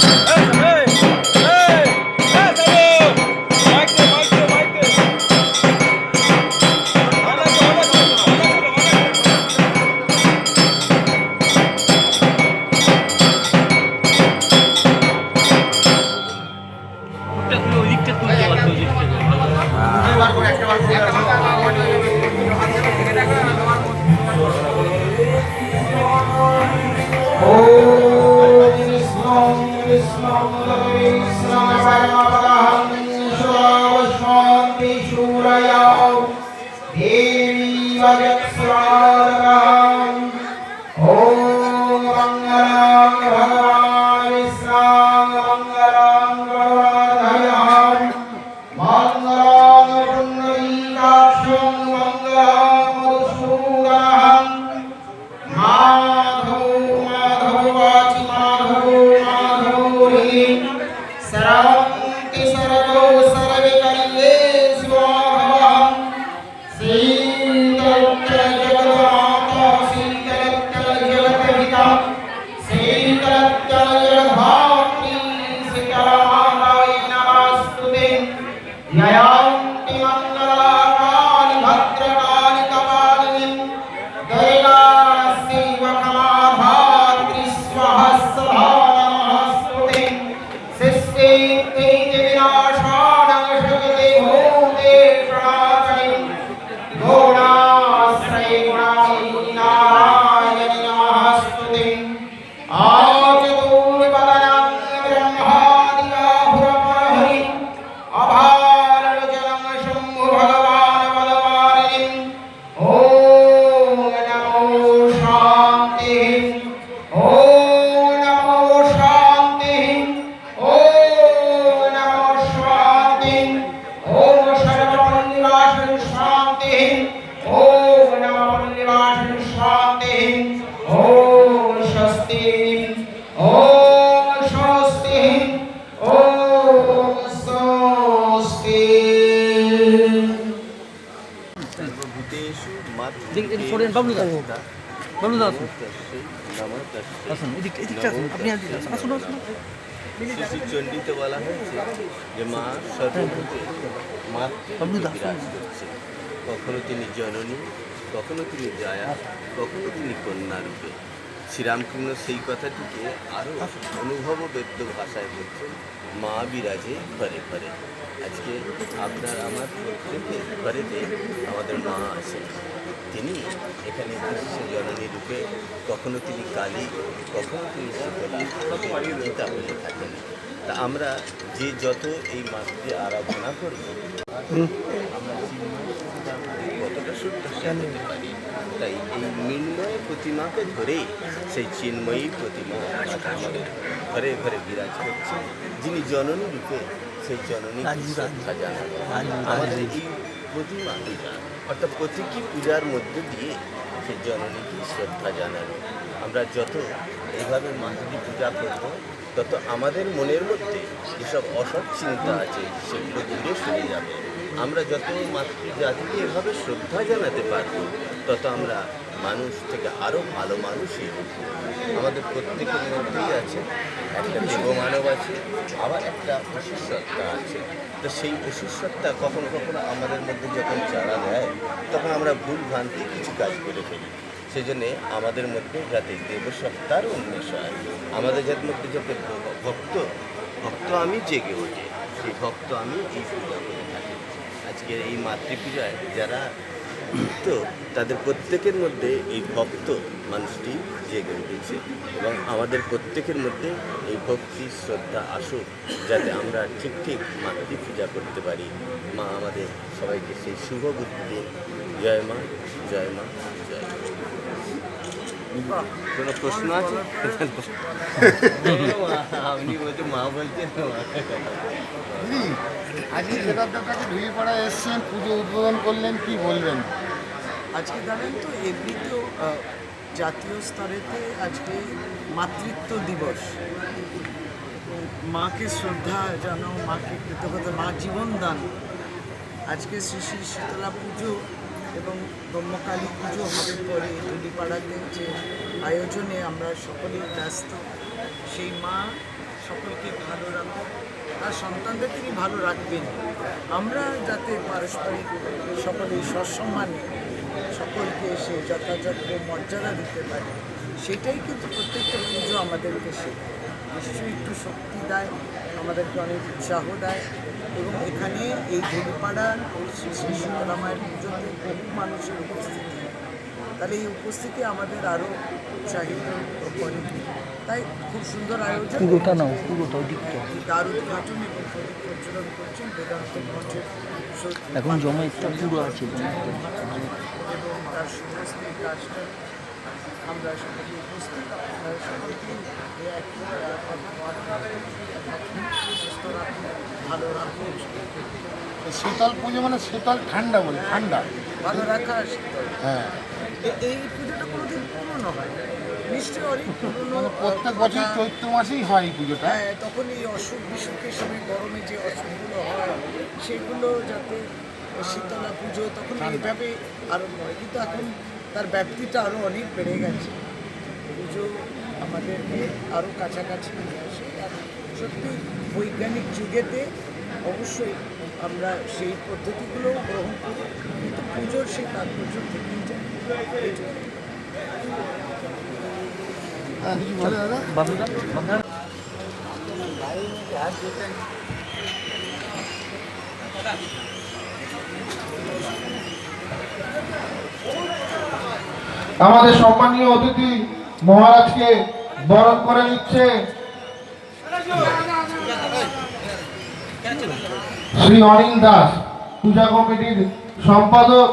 Hey. Alright, y'all. 위하여 আপনি শ্রী চণ্ডীতে বলা হয়েছে যে মা সর্বভূতে বিরাজ করছে। কখনো তিনি জননী কখনো তিনি জয়া কখনো তিনি কন্যা রূপে। শ্রীরামকৃষ্ণ সেই কথাটিকে আরও অনুভব ব্যক্ত ভাষায় বলছেন মা বিরাজে ঘরে ঘরে। আজকে আপনার আমার প্রত্যেকের ঘরেতে আমাদের মা আছেন তিনি এখানে বিশ্ব জননী রূপে। কখনো তিনি কালী কখনো তিনি শীতলা গীতা বলে থাকেন। তা আমরা যে যত এই মাতৃ আরাধনা করব আমরা কতটা হতে পারি। তাই এই মৃন্ময় প্রতিমাকে ধরেই সেই চিন্ময়ী প্রতিমা আমাদের ঘরে ঘরে বিরাজ করছে। যিনি জননী রূপে সেই জননী শ্রদ্ধা আমাদের এই প্রতিমা অর্থাৎ প্রতীকী পূজার মধ্যে দিয়ে সে জননীকে শ্রদ্ধা জানাবে। আমরা যত এইভাবে মাতৃ পূজা করব, তত আমাদের মনের মধ্যে যেসব অসৎ চিন্তা আছে, সেগুলো দূরে সরে যাবে। আমরা যত মাতৃ জাতিকে এভাবে শ্রদ্ধা জানাতে পারব, তত আমরা মানুষ থেকে আরও ভালো মানুষই আমাদের প্রত্যেকের মধ্যেই আছে, একটা দেবমানব আছে, আবার একটা অশিষ্যত্তা আছে। তো সেই অশিষ্যত্তা কখনো কখনো আমাদের মধ্যে যখন চারা দেয়, তখন আমরা ভুল ভ্রান্তি কিছু কাজ করে ফেলি। সেই জন্যে আমাদের মধ্যে যাতে দেবসত্তার উন্মেষ হয় আমাদের যাতে মধ্যে যাতে ভক্ত ভক্ত আমি জেগে ওঠে, সেই ভক্ত আমি এই পূজা করে আজকের এই মাতৃপূজায় যারা যুক্ত তাদের প্রত্যেকের মধ্যে এই ভক্ত মানুষটি জেগে উঠেছে এবং আমাদের প্রত্যেকের মধ্যে এই ভক্তি শ্রদ্ধা আসুক যাতে আমরা ঠিক ঠিক মাতৃ পূজা করতে পারি। মা আমাদের সবাইকে সেই শুভ বুদ্ধি দিন জয় মা জয় মা জয় মা। কোনো প্রশ্ন আছে? আপনি বলতে মা বলছেন। আজকে কেদারদার কাছে ঢুলিপাড়া এসছেন পুজো উদ্বোধন করলেন কি বলবেন? আজকে জানেন তো এমনিতেও আহ, জাতীয় স্তরেতে আজকে মাতৃত্ব দিবস। মাকে শ্রদ্ধা জানো মাকে কৃতজ্ঞতা মা জীবন দান। আজকে শ্রী শ্রী শীতলা পুজো এবং ব্রহ্মকালী পুজো হবে পরে ধুলিপাড়াতে যে আয়োজনে আমরা সকলেই ব্যস্ত। সেই মা সকলকে ভালো রাখুন আর সন্তানদের তিনি ভালো রাখবেন। আমরা যাতে পারস্পরিক সকলে সসম্মানে সকলকে এসে যথাযথ মর্যাদা দিতে পারি, সেটাই কিন্তু প্রত্যেকটা পুজো আমাদেরকে শেখায়। নিশ্চয়ই একটু শক্তি দেয়, আমাদেরকে অনেক উৎসাহ দেয় এবং এখানে এই ধুলিপাড়ার শ্রী শ্রী শীতলামায়ের পুজোতে বহু মানুষের উপস্থিতি তাহলে এই উপস্থিতি আমাদের আরও উৎসাহিত করে। তাই খুব সুন্দর আয়োজন। পুরোটা নাও পুরোটা ওদিকটা তার উদ্ঘাটন এবং প্রজ্বলন করছেন বেদান্ত মঠের এখন জমায়েতটা পুরো আছে। এবং তার সমস্ত কাজটা আমরা সকলে উপস্থিত। আপনারা সকলকে সুস্থ রাখুন ভালো রাখুন। শীতল পুজো মানে শীতল ঠান্ডা বলে ঠান্ডা। ভালো রাখা শীতল। হ্যাঁ। এই পুজোটা কোনোদিন পুরনো হয়? নিশ্চয়ই অনেক পুরনো মানে প্রত্যেক বছর চৈত্র মাসেই হয় এই পুজোটা। হ্যাঁ তখন এই অসুখ বিসুখের সময় গরমে যে অসুখগুলো হয় সেগুলো যাতে শীতলা পুজো তখন এইভাবে আরম্ভ হয়। কিন্তু এখন তার ব্যাপ্তিটা আরও অনেক বেড়ে গেছে। পুজো আমাদেরকে আরও কাছাকাছি নিয়ে আসে। আর সত্যি বৈজ্ঞানিক যুগেতে অবশ্যই আমরা সেই পদ্ধতিগুলো গ্রহণ করি। কিন্তু পুজোর সেই তাৎপর্য থেকেই যায়। আমাদের সম্মানীয় অতিথি মহারাজকে বরণ করে নিচ্ছে শ্রী অনিল দাস পূজা কমিটির সম্পাদক।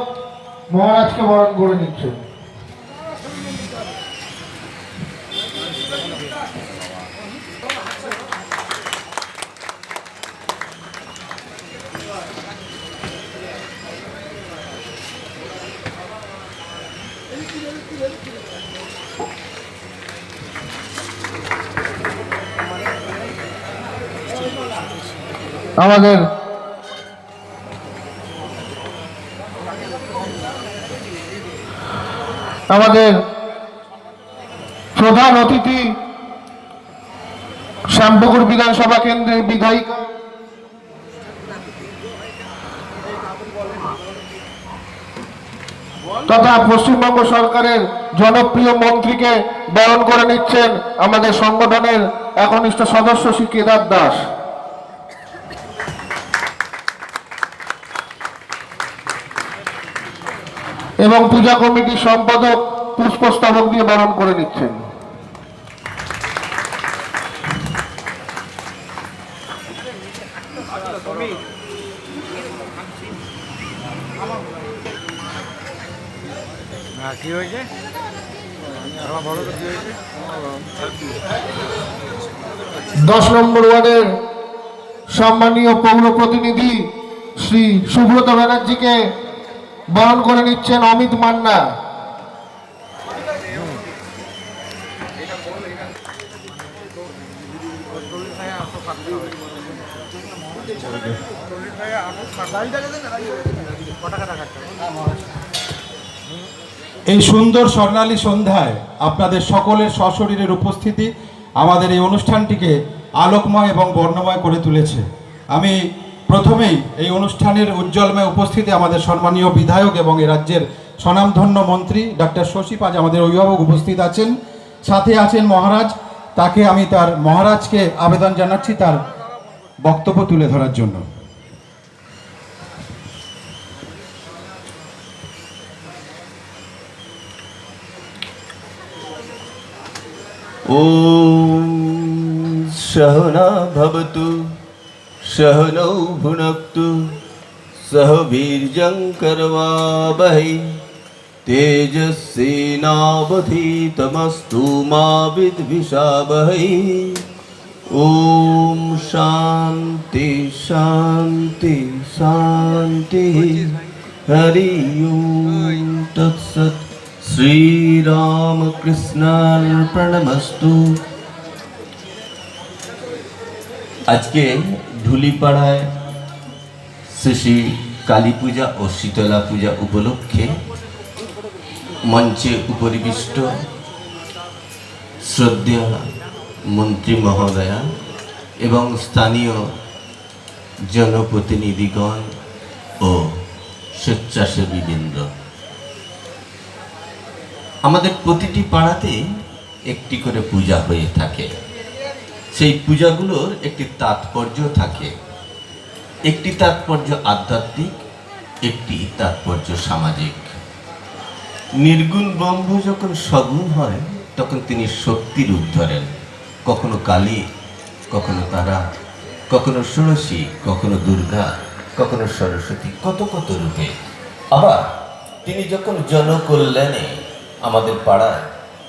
মহারাজকে বরণ করে নিচ্ছে। আমাদের আমাদের প্রধান অতিথি শ্যামপুকুর বিধানসভা কেন্দ্রের বিধায়িকা। তথা পশ্চিমবঙ্গ সরকারের জনপ্রিয় মন্ত্রীকে বরণ করে নিচ্ছেন আমাদের সংগঠনের একনিষ্ঠ সদস্য শ্রী কেদার দাস। এবং পূজা কমিটির সম্পাদক পুষ্পস্তবক দিয়ে বরণ করে নিচ্ছেন। দশ নম্বর ওয়ার্ডের সম্মানীয় পৌর প্রতিনিধি শ্রী সুব্রত ব্যানার্জিকে বরণ করে নিচ্ছেন অমিত মান্না। এই সুন্দর স্বর্ণালী সন্ধ্যায় আপনাদের সকলের সশরীরের উপস্থিতি আমাদের এই অনুষ্ঠানটিকে আলোকময় এবং বর্ণময় করে তুলেছে। আমি প্রথমেই এই অনুষ্ঠানের উজ্জ্বলময় উপস্থিতি আমাদের সম্মানীয় বিধায়ক এবং এ রাজ্যের স্বনামধন্য মন্ত্রী ডাক্তার শশী পাজ আমাদের অভিভাবক উপস্থিত আছেন সাথে আছেন মহারাজ তাকে আমি তার মহারাজকে আবেদন জানাচ্ছি তার বক্তব্য তুলে ধরার জন্য ॐ सहना भवतु सहनौ भुनक्तु सह वीर्यं करवावहै तेजस्विनावधीतमस्तु मा विद्विषावहै ॐ शान्ति शान्ति शान्तिः हरि ओं तत्सत् শ্রীরামকৃষ্ণার্পণমস্তু আজকে ধুলিপাড়ায় শ্রী কালী পূজা ও শীতলা পূজা উপলক্ষে মঞ্চে উপরিবিষ্ট শ্রদ্ধেয় মন্ত্রী মহোদয়া এবং স্থানীয় জনপ্রতিনিধিগণ ও স্বেচ্ছাসেবীবৃন্দ। আমাদের প্রতিটি পাড়াতে একটি করে পূজা হয়ে থাকে। সেই পূজাগুলোর একটি তাৎপর্য থাকে। একটি তাৎপর্য আধ্যাত্মিক, একটি তাৎপর্য সামাজিক। নির্গুণ ব্রহ্ম যখন সগুণ হয় তখন তিনি শক্তি রূপ ধরেন। কখনো কালী, কখনো তারা, কখনো ষোড়শী, কখনো দুর্গা, কখনো সরস্বতী, কত কত রূপে। আবার তিনি যখন জনকল্যাণে আমাদের পাড়ায়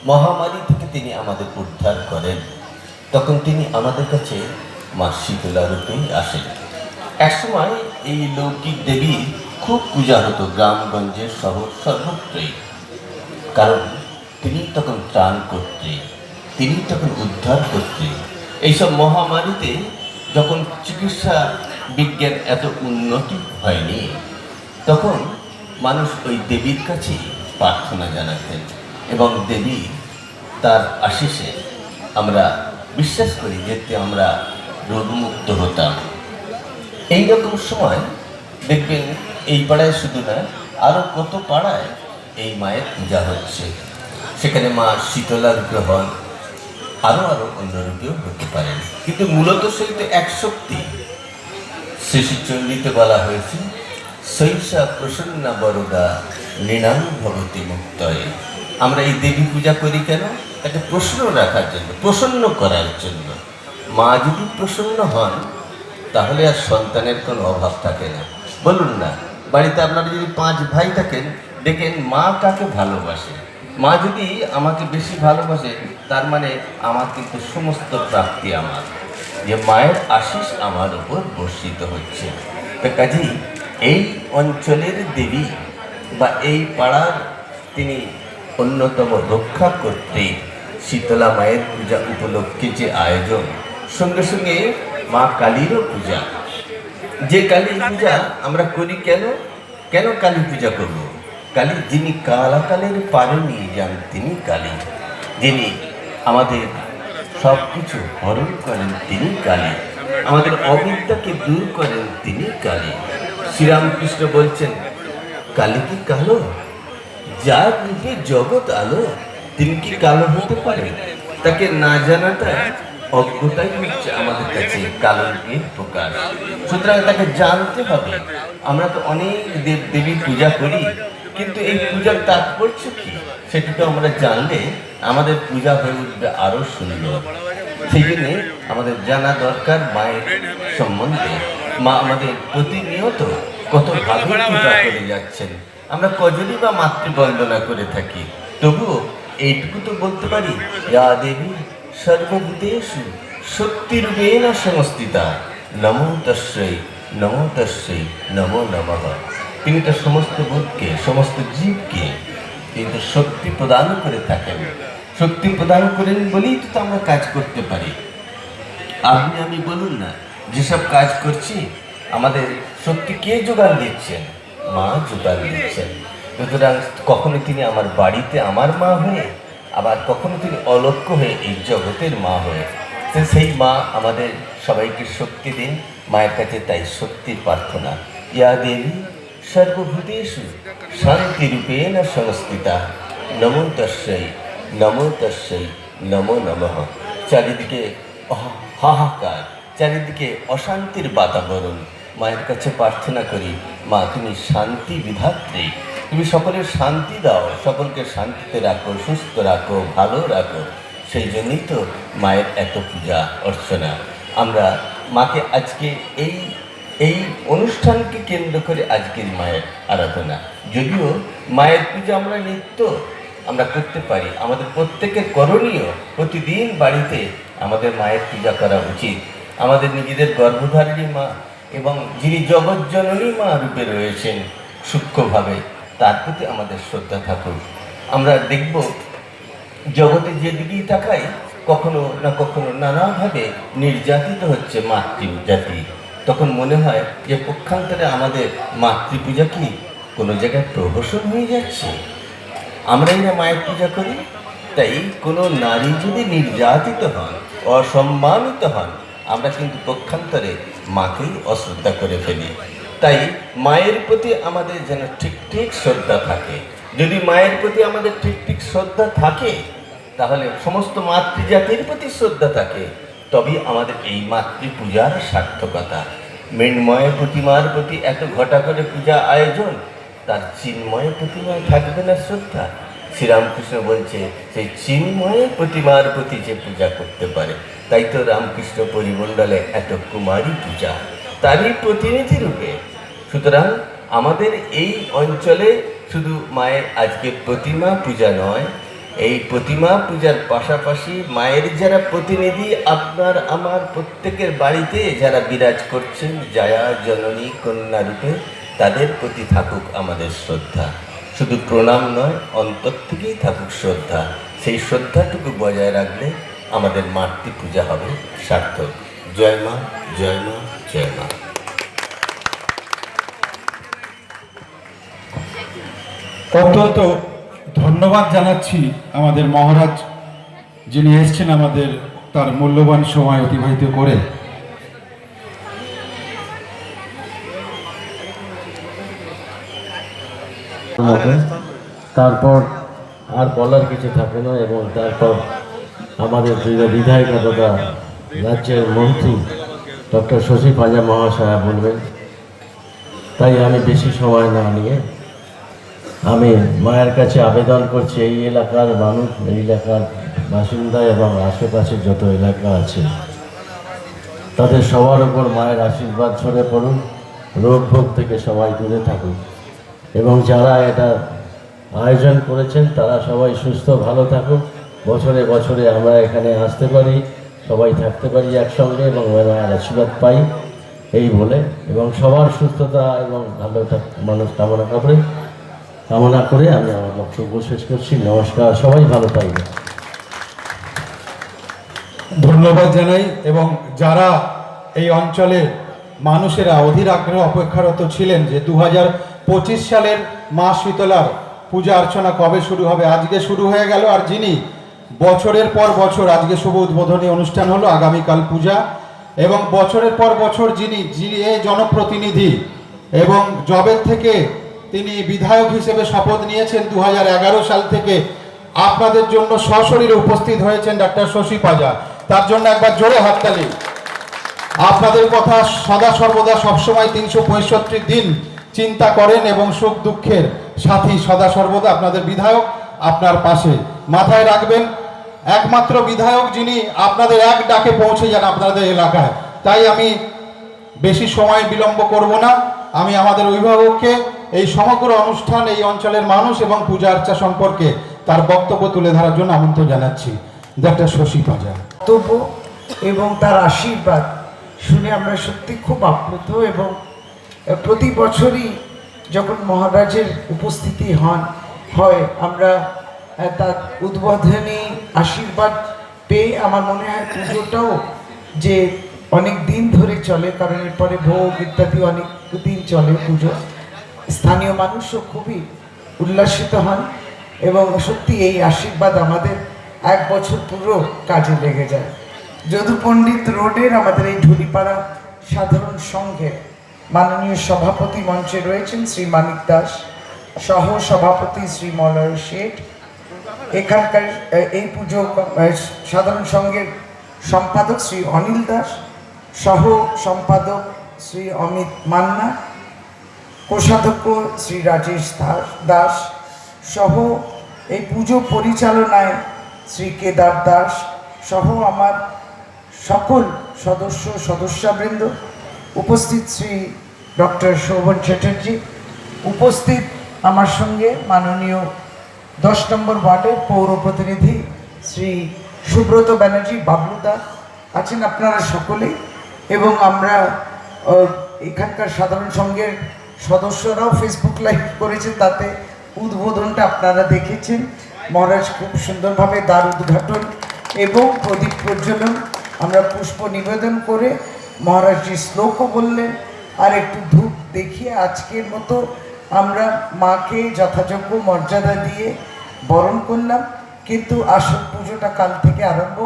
মহামারী থেকে তিনি আমাদের উদ্ধার করেন। তখন তিনি আমাদের কাছে মা শীতলা রূপেই আসেন। একসময় এই লৌকিক দেবীর খুব পূজা হতো গ্রামগঞ্জে শহর সর্বত্রই। কারণ তিনি তখন ত্রাণ করতে তিনি তখন উদ্ধার করতে এইসব মহামারীতে যখন চিকিৎসা বিজ্ঞান এত উন্নতি হয়নি, তখন মানুষ ওই দেবীর কাছে প্রার্থনা জানাতেন এবং দেবী তার আশিসে আমরা বিশ্বাস করি যেতে আমরা রোগমুক্ত হতাম। এই রকম সময় দেখবেন এই পাড়ায় শুধু না আরও কত পাড়ায় এই মায়ের পূজা হচ্ছে। সেখানে মা শীতলা রূপে হন আরও আরও অন্য রূপেও হতে পারেন কিন্তু মূলত সেই তো এক শক্তি। শিশুচণ্ডীতে বলা হয়েছে শৈশা প্রসন্না বরদা নৃণাং ভবতী মুক্তয়ে। আমরা এই দেবী পূজা করি কেন? তাকে প্রশ্ন রাখার জন্য, প্রসন্ন করার জন্য। মা যদি প্রসন্ন হন, তাহলে আর সন্তানের কোনো অভাব থাকে না। বলুন না, বাড়িতে আপনারা যদি পাঁচ ভাই থাকেন, দেখেন মা কাকে ভালোবাসে। মা যদি আমাকে বেশি ভালোবাসে, তার মানে আমার কিন্তু সমস্ত প্রাপ্তি আমার। যে মায়ের আশিস আমার উপর বর্ষিত হচ্ছে। তো কাজেই এই অঞ্চলের দেবী বা এই পাড়ার তিনি অন্যতম রক্ষা করতে শীতলা মায়ের পূজা উপলক্ষে যে আয়োজন, সঙ্গে সঙ্গে মা কালীরও পূজা। যে কালী পূজা আমরা করি কেন? কেন কালী পূজা করব? কালী যিনি কালাকালের পারে নিয়ে যান, তিনি কালী। যিনি আমাদের সব কিছু হরণ করেন, তিনি কালী। আমাদের অবিদ্যাকে দূর করেন, তিনি কালী। শ্রীরামকৃষ্ণ বলছেন, কালী কি কালো? যার রূপে জগৎ আলো তিনি কি কালো হতে পারে? তাকে না জানাটা অজ্ঞতাই হচ্ছে আমাদের কাছে কালো রূপের প্রকাশ। সুতরাং তাকে জানতে হবে। আমরা তো অনেক দেব দেবী পূজা করি, কিন্তু এই পূজার তাৎপর্য কি? সেটা তো আমরা জানলে আমাদের পূজা হয়ে উঠবে আরও সুন্দর। সেই জন্যে আমাদের জানা দরকার মায়ের সম্বন্ধে। মা আমাদের প্রতিনিয়ত কত ভাবে পূজা করে যাচ্ছেন। আমরা কজনই বা মাতৃবন্দনা করে থাকি। তবুও এইটুকু তো বলতে পারি। ইয়া দেবী, সর্বভূতেষু শক্তিরূপেণ সংস্থিতা নমো তস্যৈ নমো তস্যৈ নমো নমঃ। তিনি তো সমস্ত বোধকে, সমস্ত জীবকে কিন্তু শক্তি প্রদান করে থাকেন। শক্তি প্রদান করেন বলেই তো আমরা কাজ করতে পারি। আপনি, আমি বলুন না, যেসব কাজ করছি, আমাদের শক্তি কে যোগান দিচ্ছেন? মা যোগান দিচ্ছেন। সুতরাং কখনো তিনি আমার বাড়িতে আমার মা হয়ে, আবার কখনো তিনি অলক্ষ হয়ে এই জগতের মা হয়ে। তো সেই মা আমাদের সবাইকে শক্তি দিন, মায়ের কাছে তাই শক্তির প্রার্থনা। ইয়া দেবী, সর্বভূতেষু না সংস্থিতা নমো তস্যৈ, নমো তস্যই নমো নমঃ। চারিদিকে হাহাকার, চারিদিকে অশান্তির বাতাবরণ। মায়ের কাছে প্রার্থনা করি, মা তুমি শান্তি বিধাত্রী। তুমি সকলের শান্তি দাও, সকলকে শান্তিতে রাখো, সুস্থ রাখো, ভালো রাখো। সেই জন্যই তো মায়ের এত পূজা, অর্চনা। আমরা মাকে আজকে এই এই অনুষ্ঠানকে কেন্দ্র করে আজকের মায়ের আরাধনা। যদিও মায়ের পূজা আমরা নিত্য, আমরা করতে পারি। আমাদের প্রত্যেকের করণীয় প্রতিদিন বাড়িতে আমাদের মায়ের পূজা করা উচিত। আমাদের নিজেদের গর্ভধারিণী মা এবং যিনি জগজ্জননী মা রূপে রয়েছেন, সূক্ষ্মভাবে তার প্রতি আমাদের শ্রদ্ধা থাকুক। আমরা দেখব, জগতে যেদিকেই তাকাই, কখনো না কখনো নানাভাবে নির্যাতিত হচ্ছে মাতৃজাতি। তখন মনে হয় যে পক্ষান্তরে আমাদের মাতৃপূজা কি কোনো জায়গায় প্রহসন হয়ে যাচ্ছে? আমরাই না মায়ের পূজা করি? তাই কোনো নারী যদি নির্যাতিত হন, অসম্মানিত হন, আমরা কিন্তু পক্ষান্তরে মাকেই অশ্রদ্ধা করে ফেলি। তাই মায়ের প্রতি আমাদের যেন ঠিক ঠিক শ্রদ্ধা থাকে। যদি মায়ের প্রতি আমাদের ঠিক ঠিক শ্রদ্ধা থাকে, তাহলে সমস্ত মাতৃজাতির প্রতি শ্রদ্ধা থাকে। তবেই আমাদের এই মাতৃ পূজার সার্থকতা। মৃন্ময় প্রতিমার প্রতি এত ঘটা করে পূজা আয়োজন, তার চিন্ময় প্রতিমায় থাকবে না শ্রদ্ধা। শ্রীরামকৃষ্ণ বলছে, সেই চিন্ময় প্রতিমার প্রতি যে পূজা করতে পারে, তাই তো রামকৃষ্ণ পরিমণ্ডলে এত কুমারী পূজা। তারই প্রতিনিধি রূপে। সুতরাং আমাদের এই অঞ্চলে শুধু মায়ের আজকে প্রতিমা পূজা নয়, এই প্রতিমা পূজার পাশাপাশি মায়ের যারা প্রতিনিধি, আপনার, আমার প্রত্যেকের বাড়িতে যারা বিরাজ করছেন, জায়া, জননী, কন্যা রূপে, তাদের প্রতি থাকুক আমাদের শ্রদ্ধা। শুধু প্রণাম নয়, অন্তর থেকেই থাকুক শ্রদ্ধা। সেই শ্রদ্ধাটুকু বজায় রাখলে আমাদের মাতৃ পূজা হবে সার্থক। জয় মা জয় মা। মা অত্যন্ত ধন্যবাদ জানাচ্ছি আমাদের মহারাজ যিনি এসছেন আমাদের তার মূল্যবান সময় অতিবাহিত করে। তারপর আর বলার কিছু থাকে না এবং তারপর আমাদের বিধায়িকা তথা রাজ্যের মন্ত্রী ডক্টর শশী পাঁজা মহাশয়া বলবেন, তাই আমি বেশি সময় না নিয়ে আমি মায়ের কাছে আবেদন করছি, এই এলাকার মানুষ, এই এলাকার বাসিন্দা এবং আশেপাশের যত এলাকা আছে, তাদের সবার উপর মায়ের আশীর্বাদ ছড়ে পড়ুন রোগ ভোগ থেকে সবাই দূরে থাকুক এবং যারা এটা আয়োজন করেছেন, তারা সবাই সুস্থ, ভালো থাকুক। বছরে বছরে আমরা এখানে আসতে পারি। সবাই থাকতে পারি একসঙ্গে এবং মায়ের আশীর্বাদ পাই এই বলে এবং সবার সুস্থতা এবং ভালো মানুষ কামনা করে কামনা করে আমি আমার বক্তব্য শেষ করছি। নমস্কার, সবাই ভালো থাকবে ধন্যবাদ জানাই এবং যারা এই অঞ্চলের মানুষেরা অধীর আগ্রহ অপেক্ষারত ছিলেন যে দু সালের মা শীতলার পূজা অর্চনা কবে শুরু হবে, আজকে শুরু হয়ে গেল। আর যিনি বছরের পর বছর আজকে শুভ উদ্বোধনী অনুষ্ঠান হলো, আগামীকাল পূজা। এবং বছরের পর বছর যিনি এই জনপ্রতিনিধি এবং জবের থেকে তিনি বিধায়ক হিসেবে শপথ নিয়েছেন দু হাজার এগারো সাল থেকে, আপনাদের জন্য সশরীরে উপস্থিত হয়েছেন ডাক্তার শশী পাজা। তার জন্য একবার জোরে হাততালি। আপনাদের কথা সদা সর্বদা সবসময় তিনশো পঁয়ষট্টি দিন চিন্তা করেন এবং সুখ দুঃখের সাথী সদা সর্বদা আপনাদের বিধায়ক, আপনার পাশে। মাথায় রাখবেন একমাত্র বিধায়ক যিনি আপনাদের এক ডাকে পৌঁছে যান আপনাদের এলাকায়। তাই আমি বেশি সময় বিলম্ব করব না। আমি আমাদের অভিভাবককে এই সমগ্র অনুষ্ঠান, এই অঞ্চলের মানুষ এবং পূজা আর্চা সম্পর্কে তার বক্তব্য তুলে ধরার জন্য আমন্ত্রণ জানাচ্ছি। ডাক্তার শশী পাজা বক্তব্য এবং তার আশীর্বাদ শুনে আমরা সত্যি খুব আপ্লুত এবং প্রতি বছরই যখন মহারাজের উপস্থিতি হন, হয়, আমরা তার উদ্বোধনী আশীর্বাদ পেয়ে আমার মনে হয় পুজোটাও যে অনেক দিন ধরে চলে, কারণ এরপরে ভোগ ইত্যাদি অনেক দিন চলে পুজো। স্থানীয় মানুষও খুবই উল্লাসিত হন এবং সত্যি এই আশীর্বাদ আমাদের এক বছর পুরো কাজে লেগে যায়। যদু পণ্ডিত রোডের আমাদের এই ঢুলিপাড়া সাধারণ সংঘের মাননীয় সভাপতি মঞ্চে রয়েছেন শ্রী মানিক দাস সহ সভাপতি শ্রী মলয় শেঠ এখানকার এই পুজো সাধারণ সংঘের সম্পাদক শ্রী অনিল দাস, সহ সম্পাদক শ্রী অমিত মান্না, কোষাধ্যক্ষ শ্রী রাজেশ দাস, সহ এই পুজো পরিচালনায় শ্রী কেদার দাস, সহ আমার সকল সদস্য, সদস্যবৃন্দ, উপস্থিত শ্রী ডক্টর শোভন চ্যাটার্জি, উপস্থিত আমার সঙ্গে মাননীয় দশ নম্বর ওয়ার্ডের পৌর প্রতিনিধি শ্রী সুব্রত ব্যানার্জি বাবলুদা আছেন আপনারা সকলেই এবং আমরা এখানকার সাধারণ সংঘের সদস্যরাও ফেসবুক লাইভ করেছে তাতে উদ্বোধনটা আপনারা দেখেছেন। মহারাজ খুব সুন্দরভাবে দ্বার উদ্ঘাটন এবং প্রদীপ প্রজ্বলন। আমরা পুষ্প নিবেদন করে মহারাজজি শ্লোকও বললেন, আর একটু ধূপ দেখিয়ে আজকের মতো আমরা মাকে যথাযোগ্য মর্যাদা দিয়ে বরণ করলাম, কিন্তু আসল পুজোটা কাল থেকে আরম্ভ।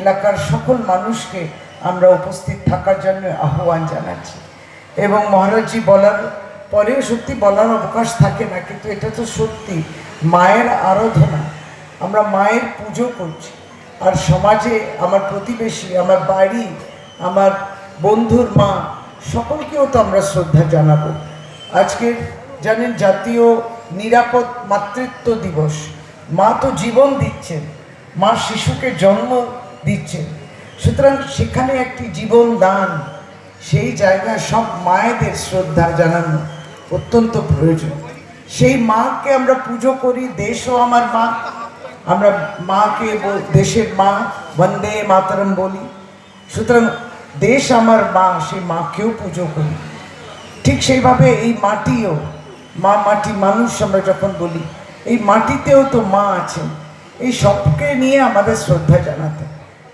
এলাকার সকল মানুষকে আমরা উপস্থিত থাকার জন্য আহ্বান জানাচ্ছি। এবং মহারাজজি বলার পরেও সত্যি বলার অবকাশ থাকে না, কিন্তু এটা তো সত্যি, মায়ের আরাধনা। আমরা মায়ের পুজো করছি। আর সমাজে, আমার প্রতিবেশী, আমার বাড়ি, আমার বন্ধুর মা, সকলকেও তো আমরা শ্রদ্ধা জানাব। আজকে জানেন জাতীয় নিরাপদ মাতৃত্ব দিবস। মা তো জীবন দিচ্ছেন, মা শিশুকে জন্ম দিচ্ছেন। সুতরাং সেখানে একটি জীবন দান, সেই জায়গায় সব মায়েদের শ্রদ্ধা জানানো অত্যন্ত প্রয়োজন। সেই মাকে আমরা পুজো করি, দেশও আমার মা। আমরা মাকে দেশের মা, বন্দে মাতরম বলি। সুতরাং দেশ আমার মা সেই মাকেও পুজো করি। ঠিক সেইভাবে এই মাটিও মা মাটি মানুষ আমরা যখন বলি, এই মাটিতেও তো মা আছেন। এই সবকে নিয়ে আমাদের শ্রদ্ধা জানাতে।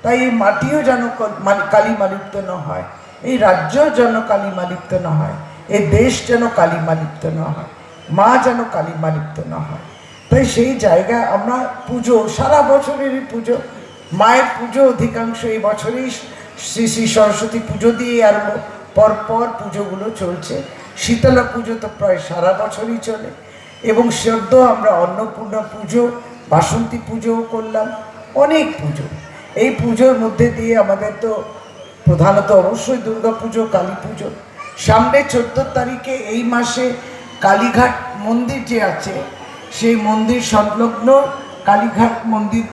তাই এই মাটিও যেন কালিমালিপ্ত না হয়, এই রাজ্য যেন কালী কালিমালিপ্ত না হয়, এই দেশ যেন কালী কালিমালিপ্ত না হয়, মা যেন কালী কালিমালিপ্ত না হয়। তাই সেই জায়গায় আমরা পুজো, সারা বছরেরই পুজো, মায়ের পুজো অধিকাংশ এই বছরেই শ্রী শ্রী সরস্বতী পুজো দিয়ে আরম্ভ, পরপর পুজোগুলো চলছে। শীতলা পুজো তো প্রায় সারা বছরই চলে। এবং সদ্য আমরা অন্নপূর্ণা পুজো, বাসন্তী পুজোও করলাম, অনেক পুজো। এই পুজোর মধ্যে দিয়ে আমাদের তো প্রধানত অবশ্যই দুর্গা পুজো, কালী পুজো। সামনে চোদ্দ তারিখে এই মাসে কালীঘাট মন্দির যে আছে, সেই মন্দির সংলগ্ন কালীঘাট মন্দির